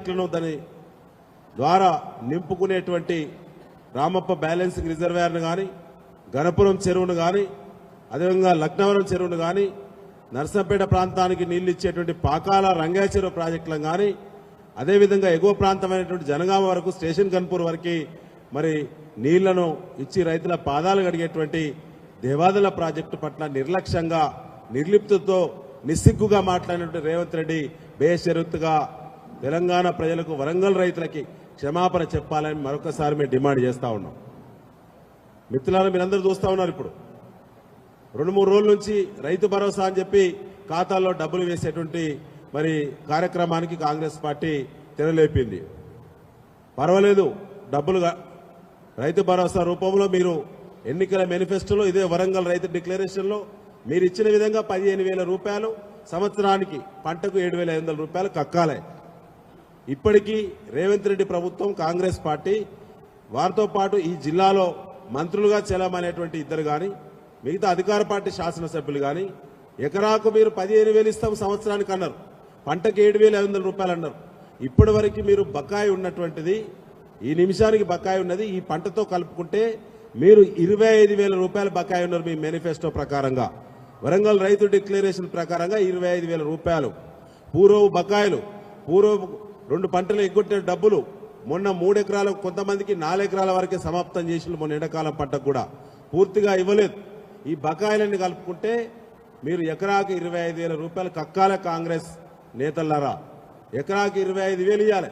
దాని ద్వారా నింపుకునేటువంటి రామప్ప బ్యాలెన్సింగ్ రిజర్వాయర్ను కానీ గణపురం చెరువును కానీ అదేవిధంగా లక్నవరం చెరువును కానీ నర్సంపేట ప్రాంతానికి నీళ్ళు ఇచ్చేటువంటి పాకాల రంగా చెరువు ప్రాజెక్టులను కానీ అదేవిధంగా ఎగువ ప్రాంతమైనటువంటి జనగామ వరకు స్టేషన్ కన్పూర్ వరకు మరి నీళ్ళను ఇచ్చి రైతుల పాదాలు కడిగేటువంటి దేవాదల ప్రాజెక్టు పట్ల నిర్లక్ష్యంగా నిర్లిప్తతో నిస్సిగ్గుగా మాట్లాడినటువంటి రేవంత్ రెడ్డి బేషరతుగా తెలంగాణ ప్రజలకు వరంగల్ రైతులకి క్షమాపణ చెప్పాలని మరొకసారి మేము డిమాండ్ చేస్తా ఉన్నాం. మిత్రులను మీరందరూ చూస్తా ఉన్నారు ఇప్పుడు. రెండు మూడు రోజుల నుంచి రైతు భరోసా అని చెప్పి ఖాతాల్లో డబ్బులు వేసేటువంటి మరి కార్యక్రమానికి కాంగ్రెస్ పార్టీ తెరలేపింది. పర్వాలేదు డబ్బులుగా రైతు భరోసా రూపంలో మీరు ఎన్నికల మేనిఫెస్టోలో ఇదే వరంగల్ రైతు డిక్లరేషన్లో మీరు ఇచ్చిన విధంగా పదిహేను వేల రూపాయలు సంవత్సరానికి పంటకు ఏడు వేల ఐదు వందల రూపాయలు కక్కాలి. ఇప్పటికీ రేవంత్ రెడ్డి ప్రభుత్వం కాంగ్రెస్ పార్టీ వారితో పాటు ఈ జిల్లాలో మంత్రులుగా చెలమనేటువంటి ఇద్దరు కానీ మిగతా అధికార పార్టీ శాసనసభ్యులు కానీ ఎకరాకు మీరు పదిహేను వేలు ఇస్తాం సంవత్సరానికి అన్నారు. పంటకి ఏడు వేల ఐదు వందల రూపాయలు అన్నారు. ఇప్పటి వరకు మీరు బకాయి ఉన్నటువంటిది ఈ నిమిషానికి బకాయి ఉన్నది ఈ పంటతో కలుపుకుంటే మీరు ఇరవై ఐదు వేల రూపాయలు బకాయి ఉన్నారు మీ మేనిఫెస్టో ప్రకారంగా. వరంగల్ రైతు డిక్లరేషన్ ప్రకారంగా ఇరవై ఐదు వేల రూపాయలు. పూర్వపు బకాయిలు పూర్వపు రెండు పంటలు ఎగ్గొట్టిన డబ్బులు మొన్న మూడు కొంతమందికి నాలుగెకరాల వరకే సమాప్తం చేసిన మొన్న ఎండాకాలం పంటకు కూడా. పూర్తిగా ఇవ్వలేదు. ఈ బకాయిలన్నీ కలుపుకుంటే మీరు ఎకరాకి ఇరవై ఐదు వేల రూపాయలు కక్కాల కాంగ్రెస్ నేతలారా ఎకరాకి ఇరవై ఐదు వేలు ఇవ్వాలి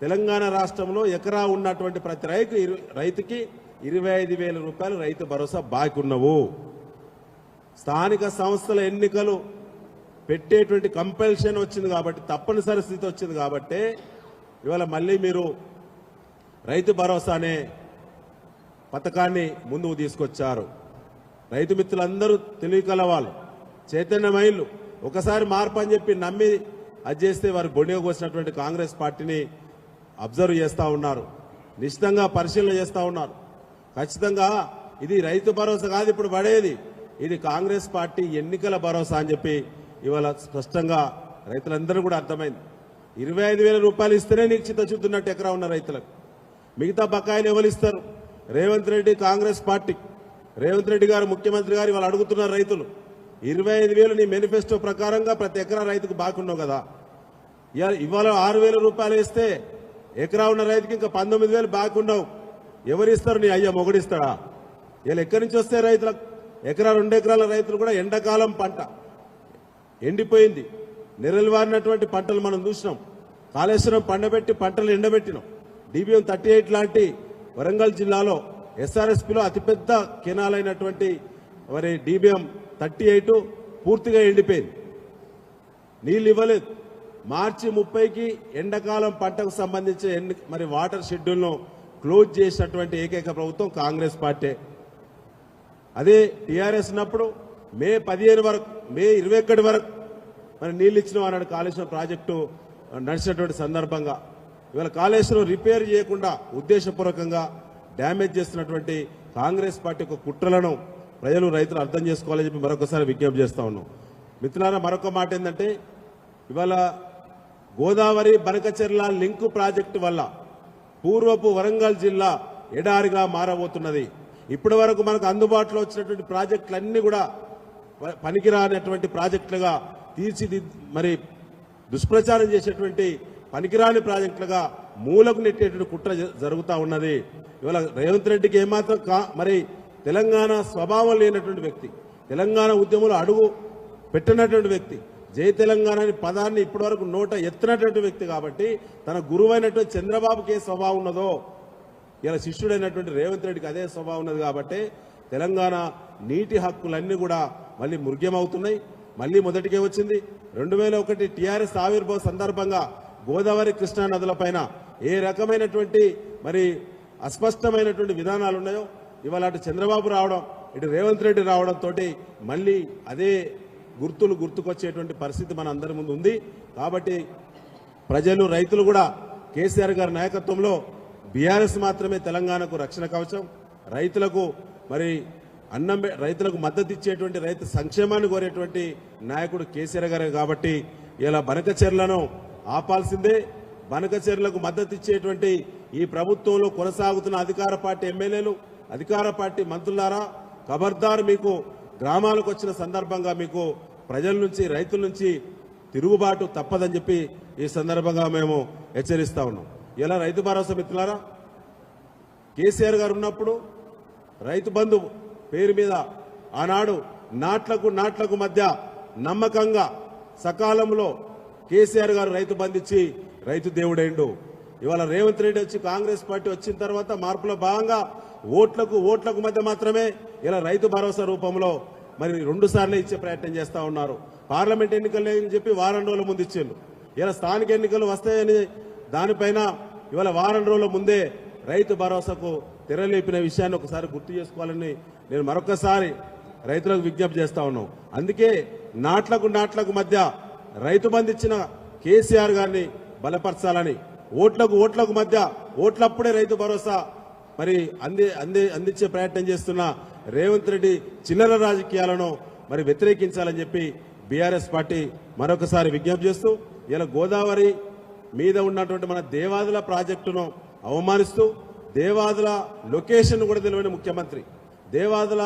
తెలంగాణ రాష్ట్రంలో ఎకరా ఉన్నటువంటి ప్రతి రైతు ఇరు- రైతుకి ఇరవై ఐదు వేల రూపాయలు రైతు భరోసా బాకున్నవు స్థానిక సంస్థల ఎన్నికలు పెట్టేటువంటి కంపల్షన్ వచ్చింది కాబట్టి తప్పనిసరి స్థితి వచ్చింది కాబట్టి ఇవాళ మళ్ళీ మీరు రైతు భరోసా అనే పథకాన్ని ముందుకు తీసుకొచ్చారు. రైతు మిత్రులందరూ తెలివికల వాళ్ళు చైతన్యమైళ్ళు ఒకసారి మార్పు అని చెప్పి నమ్మి అది చేస్తే వారు బొండిగా కోసినటువంటి కాంగ్రెస్ పార్టీని అబ్జర్వ్ చేస్తూ ఉన్నారు. నిశ్చితంగా పరిశీలన చేస్తూ ఉన్నారు. ఖచ్చితంగా ఇది రైతు భరోసా కాదు ఇప్పుడు పడేది. ఇది కాంగ్రెస్ పార్టీ ఎన్నికల భరోసా అని చెప్పి ఇవాళ స్పష్టంగా రైతులందరూ కూడా అర్థమైంది. ఇరవై ఐదు వేల రూపాయలు ఇస్తేనే నీకు చిత్తశుద్ధున్నట్టు ఎకరా ఉన్న రైతులకు. మిగతా బకాయిలు ఎవరు ఇస్తారు? రేవంత్ రెడ్డి కాంగ్రెస్ పార్టీ. రేవంత్ రెడ్డి గారు ముఖ్యమంత్రి గారు ఇవాళ అడుగుతున్నారు రైతులు ఇరవై ఐదు వేలు నీ మేనిఫెస్టో ప్రకారంగా ప్రతి ఎకరా రైతుకు బాగుండవు కదా. ఇవాళ ఇవాళ ఆరు వేల రూపాయలు ఇస్తే ఎకరా ఉన్న రైతుకి ఇంకా పంతొమ్మిది వేలు బాగుండవు ఎవరిస్తారు నీ అయ్యా మొగుడిస్తాడా వీళ్ళు ఎక్కడి నుంచి వస్తే రైతులకు? ఎకరా రెండు ఎకరాల రైతులు కూడా ఎండాకాలం పంట. ఎండిపోయింది. నిరలివారినటువంటి పంటలు మనం చూసినాం. కాళేశ్వరం పండబెట్టి పంటలు ఎండబెట్టినాం. డిబిఎం థర్టీ ఎయిట్ లాంటి వరంగల్ జిల్లాలో ఎస్ఆర్ఎస్పిలో అతిపెద్ద కెనాలైనటువంటి మరి డిబిఎం థర్టీ ఎయిట్ పూర్తిగా ఎండిపోయింది. నీళ్ళు ఇవ్వలేదు. మార్చి ముప్పైకి ఎండాకాలం పంటకు సంబంధించి మరి వాటర్ షెడ్యూల్ను క్లోజ్ చేసినటువంటి ఏకైక ప్రభుత్వం కాంగ్రెస్ పార్టీ. అదే టీఆర్ఎస్ ఉన్నప్పుడు మే పదిహేను వరకు మే ఇరవై ఒకటి వరకు మరి నీళ్ళు ఇచ్చిన అన్నాడు కాళేశ్వరం ప్రాజెక్టు నడిచినటువంటి సందర్భంగా. ఇవాళ కాళేశ్వరం రిపేర్ చేయకుండా ఉద్దేశపూర్వకంగా డ్యామేజ్ చేస్తున్నటువంటి కాంగ్రెస్ పార్టీ యొక్క కుట్రలను ప్రజలు రైతులు అర్థం చేసుకోవాలని చెప్పి మరొకసారి విజ్ఞప్తి చేస్తూ ఉన్నాం. మిత్రులారా మరొక మాట ఏంటంటే ఇవాళ గోదావరి బనకచెర్ల లింకు ప్రాజెక్టు వల్ల పూర్వపు వరంగల్ జిల్లా ఎడారిగా మారబోతున్నది. ఇప్పటి వరకు మనకు అందుబాటులో వచ్చినటువంటి ప్రాజెక్టులన్నీ కూడా పనికిరానటువంటి ప్రాజెక్టులుగా తీర్చిది మరి దుష్ప్రచారం చేసేటువంటి పనికిరాని ప్రాజెక్టులుగా మూలకు నెట్టేటువంటి కుట్ర జ- ఉన్నది. ఇవాళ రేవంత్ రెడ్డికి ఏమాత్రం కా మరి తెలంగాణ స్వభావం లేనటువంటి వ్యక్తి తెలంగాణ ఉద్యమంలో అడుగు పెట్టినటువంటి వ్యక్తి జై తెలంగాణ అనే పదాన్ని ఇప్పటివరకు నోట ఎత్తినటువంటి వ్యక్తి కాబట్టి తన గురువైనటువంటి చంద్రబాబుకి ఏ స్వభావం ఉన్నదో ఇలా శిష్యుడైనటువంటి రేవంత్ రెడ్డికి అదే స్వభావం ఉన్నది కాబట్టి తెలంగాణ నీటి హక్కులన్నీ కూడా మళ్ళీ మృగ్యమవుతున్నాయి మళ్ళీ మొదటికే వచ్చింది. రెండు వేల ఒకటి టీఆర్ఎస్ ఆవిర్భావ సందర్భంగా గోదావరి కృష్ణా నదులపైన ఏ రకమైనటువంటి మరి అస్పష్టమైనటువంటి విధానాలు ఉన్నాయో ఇవాళ అటు చంద్రబాబు రావడం ఇటు రేవంత్ రెడ్డి రావడంతో మళ్ళీ అదే గుర్తులు గుర్తుకొచ్చేటువంటి పరిస్థితి మన అందరి ముందు ఉంది. కాబట్టి ప్రజలు రైతులు కూడా కేసీఆర్ గారి నాయకత్వంలో బీఆర్ఎస్ మాత్రమే తెలంగాణకు రక్షణ కవచం. రైతులకు మరి అన్నం రైతులకు మద్దతు ఇచ్చేటువంటి రైతు సంక్షేమాన్ని కోరేటువంటి నాయకుడు కేసీఆర్ గారే కాబట్టి ఇలా బనకచెర్లను ఆపాల్సిందే. బనకచర్లకు మద్దతు ఇచ్చేటువంటి ఈ ప్రభుత్వంలో కొనసాగుతున్న అధికార పార్టీ ఎమ్మెల్యేలు అధికార పార్టీ మంత్రులారా ఖబర్దార్ మీకు గ్రామాలకు వచ్చిన సందర్భంగా మీకు ప్రజల నుంచి రైతుల నుంచి తిరుగుబాటు తప్పదని చెప్పి ఈ సందర్భంగా మేము హెచ్చరిస్తా ఉన్నాం. ఇలా రైతు భరోసా మిత్రులారా కేసీఆర్ గారు ఉన్నప్పుడు రైతు బంధు పేరు మీద ఆనాడు నాట్లకు నాట్లకు మధ్య నమ్మకంగా సకాలంలో కేసీఆర్ గారు రైతు బంధించి రైతు దేవుడైండు. ఇవాళ రేవంత్ రెడ్డి వచ్చి కాంగ్రెస్ పార్టీ వచ్చిన తర్వాత మార్పులో భాగంగా ఓట్లకు ఓట్లకు మధ్య మాత్రమే ఇలా రైతు భరోసా రూపంలో మరి రెండు సార్లు ఇచ్చే ప్రయత్నం చేస్తూ ఉన్నారు. పార్లమెంట్ ఎన్నికలు అని చెప్పి వారం రోజుల ముందు ఇచ్చిండు ఇలా స్థానిక ఎన్నికలు వస్తాయని దానిపైన ఇవాళ వారం రోజుల ముందే రైతు భరోసాకు తెరలేపిన విషయాన్ని ఒకసారి గుర్తు చేసుకోవాలని నేను మరొకసారి రైతులకు విజ్ఞప్తి చేస్తా ఉన్నాం. అందుకే నాట్లకు నాట్లకు మధ్య రైతు బంధిచ్చిన కేసీఆర్ గారిని బలపరచాలని ఓట్లకు ఓట్లకు మధ్య ఓట్లప్పుడే రైతు భరోసా మరి అంది అంది అందించే ప్రయత్నం చేస్తున్న రేవంత్ రెడ్డి చిల్లర రాజకీయాలను మరి వ్యతిరేకించాలని చెప్పి బీఆర్ఎస్ పార్టీ మరొకసారి విజ్ఞప్తి చేస్తూ ఇలా గోదావరి మీద ఉన్నటువంటి మన దేవాదుల ప్రాజెక్టును అవమానిస్తూ దేవాదుల లొకేషన్ కూడా తెలియని ముఖ్యమంత్రి. దేవాదుల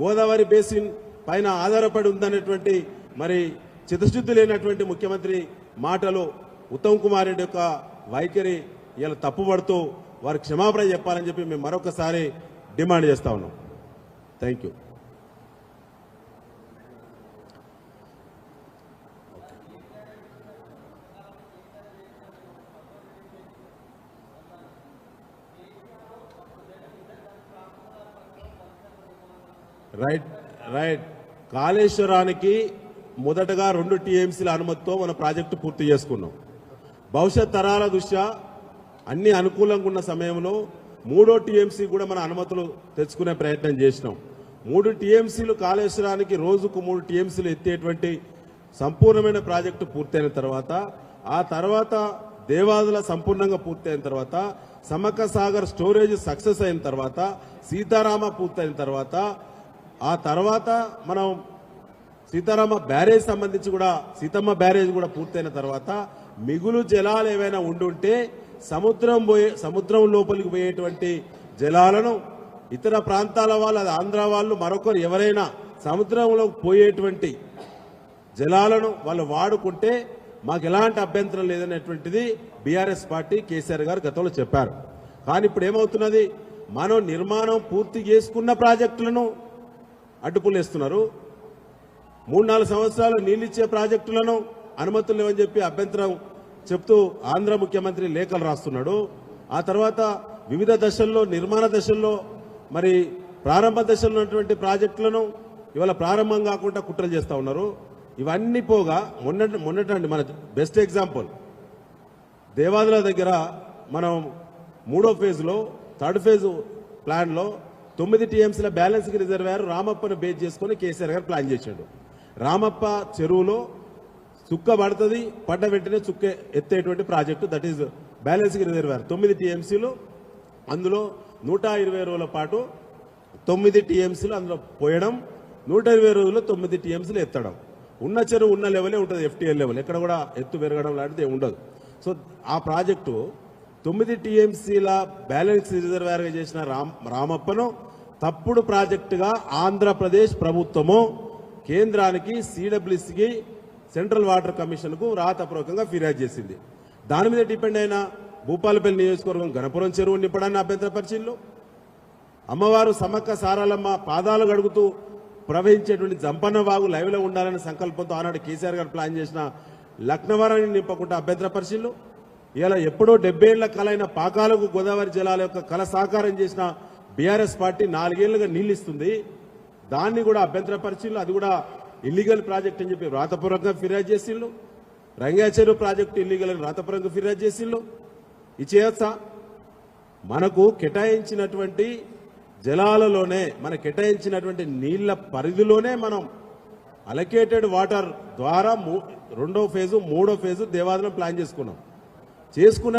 గోదావరి బేసిన్ పైన ఆధారపడి ఉందనేటువంటి మరి చిత్తశుద్ధి లేనటువంటి ముఖ్యమంత్రి మాటలు ఉత్తమ్ కుమార్ రెడ్డి యొక్క వైఖరి ఇలా తప్పుపడుతూ వారి క్షమాపణ చెప్పాలని చెప్పి మేము మరొకసారి డిమాండ్ చేస్తా ఉన్నాం. Thank you right right. కాళేశ్వరానికి మొదటగా రెండు టీఎంసీల అనుమతితో మన ప్రాజెక్టు పూర్తి చేసుకున్నాం. భవిష్యత్ తరాల దృష్ట్యా అన్ని అనుకూలంగా ఉన్న సమయంలో మూడో టీఎంసీ కూడా మన అనుమతులు తెచ్చుకునే ప్రయత్నం చేసినాం. మూడు టీఎంసీలు కాళేశ్వరానికి రోజుకు మూడు టీఎంసీలు ఎత్తేటువంటి సంపూర్ణమైన ప్రాజెక్టు పూర్తయిన తర్వాత ఆ తర్వాత దేవాదుల సంపూర్ణంగా పూర్తయిన తర్వాత సమక్క సాగర్ స్టోరేజ్ సక్సెస్ అయిన తర్వాత సీతారామ పూర్తయిన తర్వాత ఆ తర్వాత మనం సీతారామ బ్యారేజ్ సంబంధించి కూడా సీతమ్మ బ్యారేజ్ కూడా పూర్తయిన తర్వాత మిగులు జలాలు ఏవైనా ఉండుంటే సముద్రం పోయే సముద్రం లోపలికి పోయేటువంటి జలాలను ఇతర ప్రాంతాల వాళ్ళు అది ఆంధ్ర వాళ్ళు మరొకరు ఎవరైనా సముద్రంలో పోయేటువంటి జలాలను వాళ్ళు వాడుకుంటే మాకు ఎలాంటి అభ్యంతరం లేదనేటువంటిది బీఆర్ఎస్ పార్టీ కేసీఆర్ గారు గతంలో చెప్పారు. కానీ ఇప్పుడు ఏమవుతున్నది? మనం నిర్మాణం పూర్తి చేసుకున్న ప్రాజెక్టులను అడ్డుపులేస్తున్నారు. మూడు నాలుగు సంవత్సరాలు నీళ్ళిచ్చే ప్రాజెక్టులను అనుమతులు లేవని చెప్పి అభ్యంతరం చెప్తూ ఆంధ్ర ముఖ్యమంత్రి లేఖలు రాస్తున్నాడు. ఆ తర్వాత వివిధ దశల్లో నిర్మాణ దశల్లో మరి ప్రారంభ దశలో ఉన్నటువంటి ప్రాజెక్టులను ఇవాళ ప్రారంభం కాకుండా కుట్రలు చేస్తూ ఉన్నారు. ఇవన్నీ పోగా మొన్న మొన్నటండి మన బెస్ట్ ఎగ్జాంపుల్. దేవాదుల దగ్గర మనం మూడో ఫేజ్లో థర్డ్ ఫేజ్ ప్లాన్లో తొమ్మిది టీఎంసీల బ్యాలెన్స్కి రిజర్వేర్ రామప్పను బేస్ చేసుకొని కేసీఆర్ గారు ప్లాన్ చేశాడు. రామప్ప చెరువులో చుక్క పడుతుంది. పడ్డ వెంటనే చుక్క ఎత్తేటువంటి project that is balancing reservoir తొమ్మిది టీఎంసీలు అందులో నూట ఇరవై రోజుల పాటు తొమ్మిది టీఎంసీలు అందులో పోయడం నూట ఇరవై రోజుల్లో తొమ్మిది టీఎంసీలు ఎత్తడం. ఉన్న చెరువు ఉన్న లెవెలే ఉంటుంది ఎఫ్టీఎల్ లెవెల్. ఎక్కడ కూడా ఎత్తు పెరగడం లాంటిది ఉండదు. సో ఆ ప్రాజెక్టు తొమ్మిది టీఎంసీల బ్యాలెన్స్ రిజర్వేర్గా చేసిన రామ్ రామప్పను తప్పుడు ప్రాజెక్టుగా ఆంధ్రప్రదేశ్ ప్రభుత్వము కేంద్రానికి సిడబ్ల్యూసికి సెంట్రల్ వాటర్ కమిషన్కు రాతపూర్వకంగా ఫిర్యాదు చేసింది. దాని మీద డిపెండ్ అయిన భూపాలపల్లి నియోజకవర్గం గణపురం చెరువు నింపడాన్ని అభ్యంతరపరిచిల్లు అమ్మవారు సమక్క సారాలమ్మ పాదాలు గడుగుతూ ప్రవహించేటువంటి జంపన్న వాగు లైవ్లో ఉండాలనే సంకల్పంతో ఆనాడు కేసీఆర్ గారు ప్లాన్ చేసిన లక్నవరాన్ని నింపకుండా అభ్యంతరపరిచిల్లు ఇలా ఎప్పుడో డెబ్బేళ్ళ కలైన పాకాలకు గోదావరి జలాల యొక్క కల సాకారం చేసిన బీఆర్ఎస్ పార్టీ నాలుగేళ్ళుగా నీళ్ళు ఇస్తుంది దాన్ని కూడా అభ్యంతర అది కూడా ఇల్లీగల్ ప్రాజెక్ట్ అని చెప్పి వ్రాతపూర్వకంగా ఫిర్యాదు చేసిళ్ళు. రంగాచెరు ప్రాజెక్టు ఇల్లీగల్ అని వ్రాతపూర్వకంగా ఫిర్యాదు చేసిండ్రు ఇచ్చేయచ్చా మనకు కేటాయించినటువంటి జలాలలోనే మన కేటాయించినటువంటి నీళ్ళ పరిధిలోనే మనం అలకేటెడ్ వాటర్ ద్వారా మూ- రెండో ఫేజు మూడో ఫేజు దేవాదనం ప్లాన్ చేసుకున్నాం. చేసుకున్న